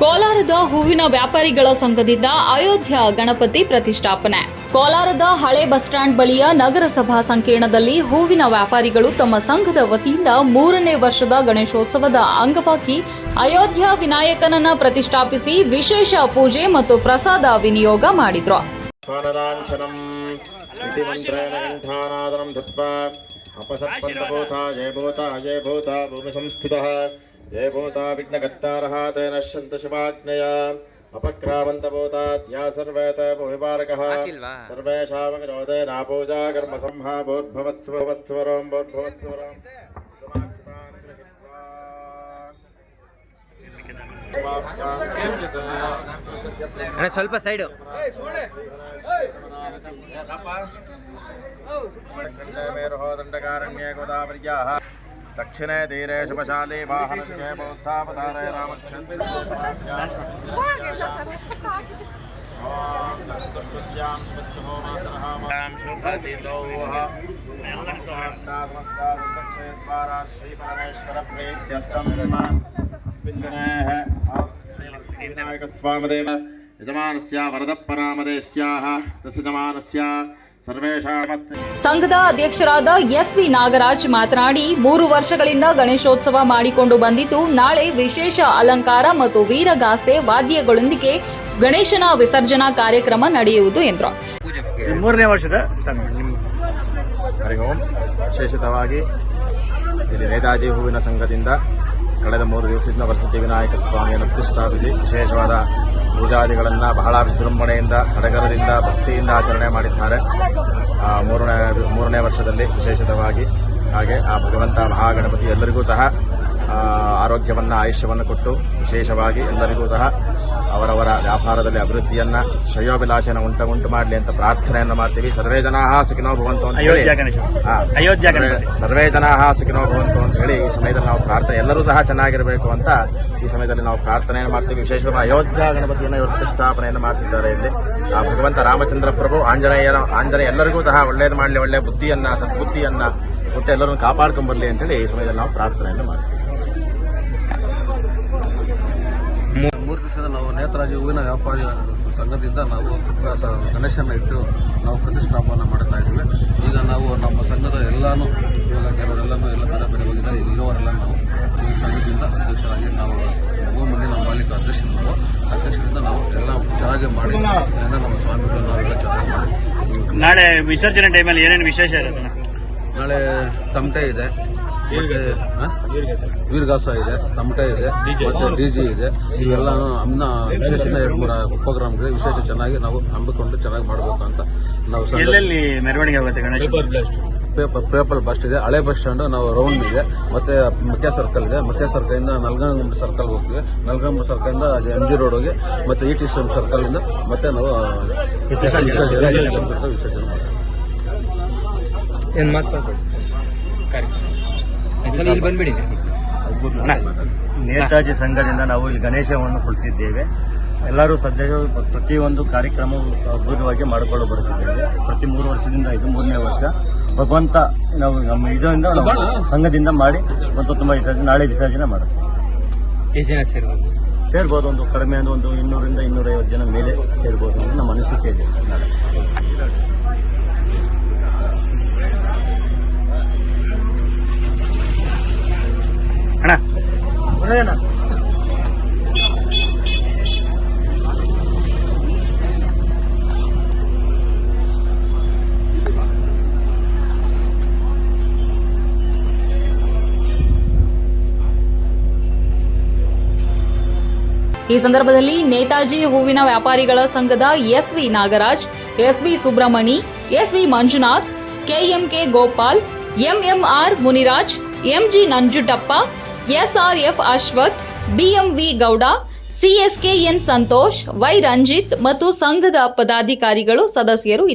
ಕೋಲಾರದ ಹೂವಿನ ವ್ಯಾಪಾರಿಗಳ ಸಂಘದಿಂದ ಅಯೋಧ್ಯ ಗಣಪತಿ ಪ್ರತಿಷ್ಠಾಪನೆ. ಕೋಲಾರದ ಹಳೆ ಬಸ್ ಸ್ಟ್ಯಾಂಡ್ ಬಳಿಯ ನಗರಸಭಾ ಸಂಕೀರ್ಣದಲ್ಲಿ ಹೂವಿನ ವ್ಯಾಪಾರಿಗಳು ತಮ್ಮ ಸಂಘದ ವತಿಯಿಂದ ಮೂರನೇ ವರ್ಷದ ಗಣೇಶೋತ್ಸವದ ಅಂಗವಾಗಿ ಅಯೋಧ್ಯ ವಿನಾಯಕನನ್ನ ಪ್ರತಿಷ್ಠಾಪಿಸಿ ವಿಶೇಷ ಪೂಜೆ ಮತ್ತು ಪ್ರಸಾದ ವಿನಿಯೋಗ ಮಾಡಿದ್ರು. स्वानराञ्छनम् इति मन्त्रेण कण्ठानादनं धृत्वा अपसत्पन्तभूता जय भूता जय भूता भूमिसंस्थितः जय भूता विघ्नकर्तारः तेन नश्यन्तु शिवाज्ञया अपक्रामन्तभूताद्या सर्वे ते भूमिपारकः सर्वेषामपि नापूजा कर्म संहाभूर्भवत्स्वरवत्स्वरं भूर्भवत्स्वरं ಅಣ್ಣ ಸ್ವಲ್ಪ ಸೈಡು मेरुहोदण्डकारण्ये गोदावर्याः दक्षिणे धीरे शुभशाले वाहन बौद्धावतारय श्रीपरमेश्वरप्रीत्यर्थं स्वामदेव यजमानस्या वरदपरामदेस्याः तस्य यजमानस्य ಸಂಘದ ಅಧ್ಯಕ್ಷರಾದ ಎಸ್ ವಿ ನಾಗರಾಜ್ ಮಾತನಾಡಿ ಮೂರು ವರ್ಷಗಳಿಂದ ಗಣೇಶೋತ್ಸವ ಮಾಡಿಕೊಂಡು ಬಂದಿದ್ದು ನಾಳೆ ವಿಶೇಷ ಅಲಂಕಾರ ಮತ್ತು ವೀರಗಾಸೆ ವಾದ್ಯಗಳೊಂದಿಗೆ ಗಣೇಶನ ವಿಸರ್ಜನಾ ಕಾರ್ಯಕ್ರಮ ನಡೆಯುವುದು ಎಂದರು. ಮೂರನೇ ವರ್ಷದ ವಿಶೇಷಿತವಾಗಿ ಇಲ್ಲಿ ನೇತಾಜಿ ಹೂವಿನ ಸಂಘದಿಂದ ಕಳೆದ ಮೂರು ದಿವಸದಿಂದ ವರಸತಿ ವಿನಾಯಕ ಸ್ವಾಮಿಯನ್ನು ಪ್ರತಿಷ್ಠಾಪಿಸಿ ವಿಶೇಷವಾದ ಪೂಜಾದಿಗಳನ್ನು ಬಹಳ ವಿಜೃಂಭಣೆಯಿಂದ, ಸಡಗರದಿಂದ, ಭಕ್ತಿಯಿಂದ ಆಚರಣೆ ಮಾಡಿದ್ದಾರೆ. ಮೂರನೇ ಮೂರನೇ ವರ್ಷದಲ್ಲಿ ವಿಶೇಷವಾಗಿ. ಹಾಗೆ ಆ ಭಗವಂತ ಮಹಾಗಣಪತಿ ಎಲ್ಲರಿಗೂ ಸಹ ಆರೋಗ್ಯವನ್ನು, ಆಯುಷ್ಯವನ್ನು ಕೊಟ್ಟು ವಿಶೇಷವಾಗಿ ಎಲ್ಲರಿಗೂ ಸಹ ಅವರವರ ವ್ಯಾಪಾರದಲ್ಲಿ ಅಭಿವೃದ್ಧಿಯನ್ನ ಶ್ರೇಯೋಭಿಲಾಷೆಯನ್ನು ಉಂಟು ಉಂಟು ಮಾಡಲಿ ಅಂತ ಪ್ರಾರ್ಥನೆಯನ್ನು ಮಾಡ್ತೀವಿ. ಸರ್ವೇ ಜನಾ ಸುಖಿನೋ ಭವಂತು ಅಂತ ಹೇಳಿ. ಅಯೋಧ್ಯ ಸರ್ವೇ ಜನಾ ಸುಖಿನೋ ಭವಂತು ಅಂತ ಹೇಳಿ ಈ ಸಮಯದಲ್ಲಿ ನಾವು ಪ್ರಾರ್ಥನೆ ಎಲ್ಲರೂ ಸಹ ಚೆನ್ನಾಗಿರಬೇಕು ಅಂತ ಈ ಸಮಯದಲ್ಲಿ ನಾವು ಪ್ರಾರ್ಥನೆಯನ್ನು ಮಾಡ್ತೀವಿ. ವಿಶೇಷವಾಗಿ ಅಯೋಧ್ಯ ಗಣಪತಿಯನ್ನು ಇವರು ಪ್ರತಿಷ್ಠಾಪನೆಯನ್ನು ಮಾಡಿಸಿದ್ದಾರೆ ಇಲ್ಲಿ. ಆ ಭಗವಂತ ರಾಮಚಂದ್ರ ಪ್ರಭು ಆಂಜನೇಯನ ಆಂಜನೇಯ ಎಲ್ಲರಿಗೂ ಸಹ ಒಳ್ಳೇದು ಮಾಡಲಿ ಒಳ್ಳೆ ಬುದ್ಧಿಯನ್ನ ಸದ್ಬುದ್ಧಿಯನ್ನ ಕೊಟ್ಟು ಎಲ್ಲರನ್ನು ಕಾಪಾಡ್ಕೊಂಡ್ಬರಲಿ ಅಂತೇಳಿ ಈ ಸಮಯದಲ್ಲಿ ನಾವು ಪ್ರಾರ್ಥನೆಯನ್ನು ಮಾಡ್ತೀವಿ. ಮೂರು ದಿವಸದ ನಾವು ನೇತ್ರಾಜ ಹೂವಿನ ವ್ಯಾಪಾರಿ ಸಂಘದಿಂದ ನಾವು ಗಣೇಶನ ಇಟ್ಟು ನಾವು ಪ್ರತಿಷ್ಠಾಪನ ಮಾಡ್ತಾ ಇದ್ದೀವಿ. ಈಗ ನಾವು ನಮ್ಮ ಸಂಘದ ಎಲ್ಲಾನು ಇವಾಗ ಕೆಲವರೆಲ್ಲನೂ ಎಲ್ಲ ಬೇರೆ ಬೇರೆ ಹೋಗಿದ್ದಾರೆ. ಇರೋರೆಲ್ಲ ನಾವು ಈ ಸಂಘದಿಂದ ಅಧ್ಯಕ್ಷರಾಗಿ ನಾವು ಭೂಮಿ ನಮ್ಮ ಮಾಲೀಕ ಅಧ್ಯಕ್ಷರು ನಾವು. ಅಧ್ಯಕ್ಷರಿಂದ ನಾವು ಎಲ್ಲ ಚೆನ್ನಾಗಿ ಮಾಡಿ ನಮ್ಮ ಸ್ವಾಮಿಗಳು ನಾವೆಲ್ಲ ಚೆನ್ನಾಗಿ ಮಾಡಿ. ನಾಳೆ ವಿಸರ್ಜನೆ ಟೈಮಲ್ಲಿ ಏನೇನು ವಿಶೇಷ ಇರುತ್ತೆ? ನಾಳೆ ತಮಟೆ ಇದೆ. ಇದೆ ವೀರಗಾಸ ಇದೆ ತಮಟೆ ಇದೆ ಮತ್ತೆ ಡಿಜಿ ಇದೆ. ಇವೆಲ್ಲಾನು ಅನ್ನ ವಿಶೇಷ ಎರಡು ಮೂರು ಉಪಕ್ರಮಗಳಿಗೆ ವಿಶೇಷ ಚೆನ್ನಾಗಿ ನಾವು ಹಮ್ಮಿಕೊಂಡು ಚೆನ್ನಾಗಿ ಮಾಡಬೇಕು ಅಂತ ನಾವು ಸಂಘ- ಎಲ್ಲೆಲ್ಲಿ ಮೆರವಣಿಗೆ ಆಗುತ್ತೆ ಗಣೇಶ? ಪೇಪರ್ ಪೇಪರ್ ಬಸ್ ಇದೆ. ಹಳೆ ಬಸ್ ಸ್ಟ್ಯಾಂಡ್ ನಾವು ರೌಂಡ್ ಇದೆ. ಮತ್ತೆ ಮುಖ್ಯ ಸರ್ಕಲ್ ಇದೆ. ಮುಖ್ಯ ಸರ್ಕಲ್ ಇಂದ ನಲ್ಗಂಗ್ ಸರ್ಕಲ್ ಹೋಗ್ತೀವಿ. ನಲ್ಗಂಗ್ ಸರ್ಕಲ್ ಇಂದ ಎಂ ಜಿ ರೋಡ್ ಹೋಗಿ ಮತ್ತೆ ಇ ಟಿ ಸಿ ಸರ್ಕಲ್ ಇಂದ ಮತ್ತೆ ನಾವು ವಿಸರ್ಜನೆ. ಮಾಡ್ತೀವಿ. ಏನು ಮಾತು ಇಲ್ಲಿ ಬಂದ್ಬಿಡಿ. ನೇತಾಜಿ ಸಂಘದಿಂದ ನಾವು ಇಲ್ಲಿ ಗಣೇಶವನ್ನು ಕೊಡಿಸಿದ್ದೇವೆ ಎಲ್ಲರೂ ಸದ್ಯ ಪ್ರತಿಯೊಂದು ಕಾರ್ಯಕ್ರಮ ಅದ್ಭುತವಾಗಿ ಮಾಡಿಕೊಂಡು ಬರುತ್ತಿದ್ದೇವೆ. ಪ್ರತಿ ಮೂರು ವರ್ಷದಿಂದ ಇದು ಮೂರನೇ ವರ್ಷ. ಭಗವಂತ ನಾವು ನಮ್ಮ ಇದರಿಂದ ಸಂಘದಿಂದ ಮಾಡಿ ಮತ್ತು ತುಂಬ ವಿಸರ್ಜನೆ ನಾಳೆ ವಿಸರ್ಜನೆ ಮಾಡುತ್ತೆ. ಎಷ್ಟು ಜನ ಸೇರ್ಬೋದು. ಸೇರ್ಬೋದು ಒಂದು ಕಡಿಮೆ ಅಂದ್ರೆ ಒಂದು ಇನ್ನೂರಿಂದ ಇನ್ನೂರೈವತ್ತು ಜನ ಮೇಲೆ ಸೇರ್ಬೋದು ಅಂತ ನಮ್ಮ ಅನಿಸಿಕೆ ಇದೆ. ನಾಳೆ ಈ ಸಂದರ್ಭದಲ್ಲಿ ನೇತಾಜಿ ಹೂವಿನ ವ್ಯಾಪಾರಿಗಳ ಸಂಘದ SV Nagaraj, SV Subramani SV Manjunath, KMK Gopal, MMR Muniraj, MG Nanjutappa, SRF Ashwath, BMV Gowda, CSKN Santosh, Y Ranjith ಮತ್ತು ಸಂಘದ ಪದಾಧಿಕಾರಿಗಳು ಸದಸ್ಯರು ಇದ್ದರು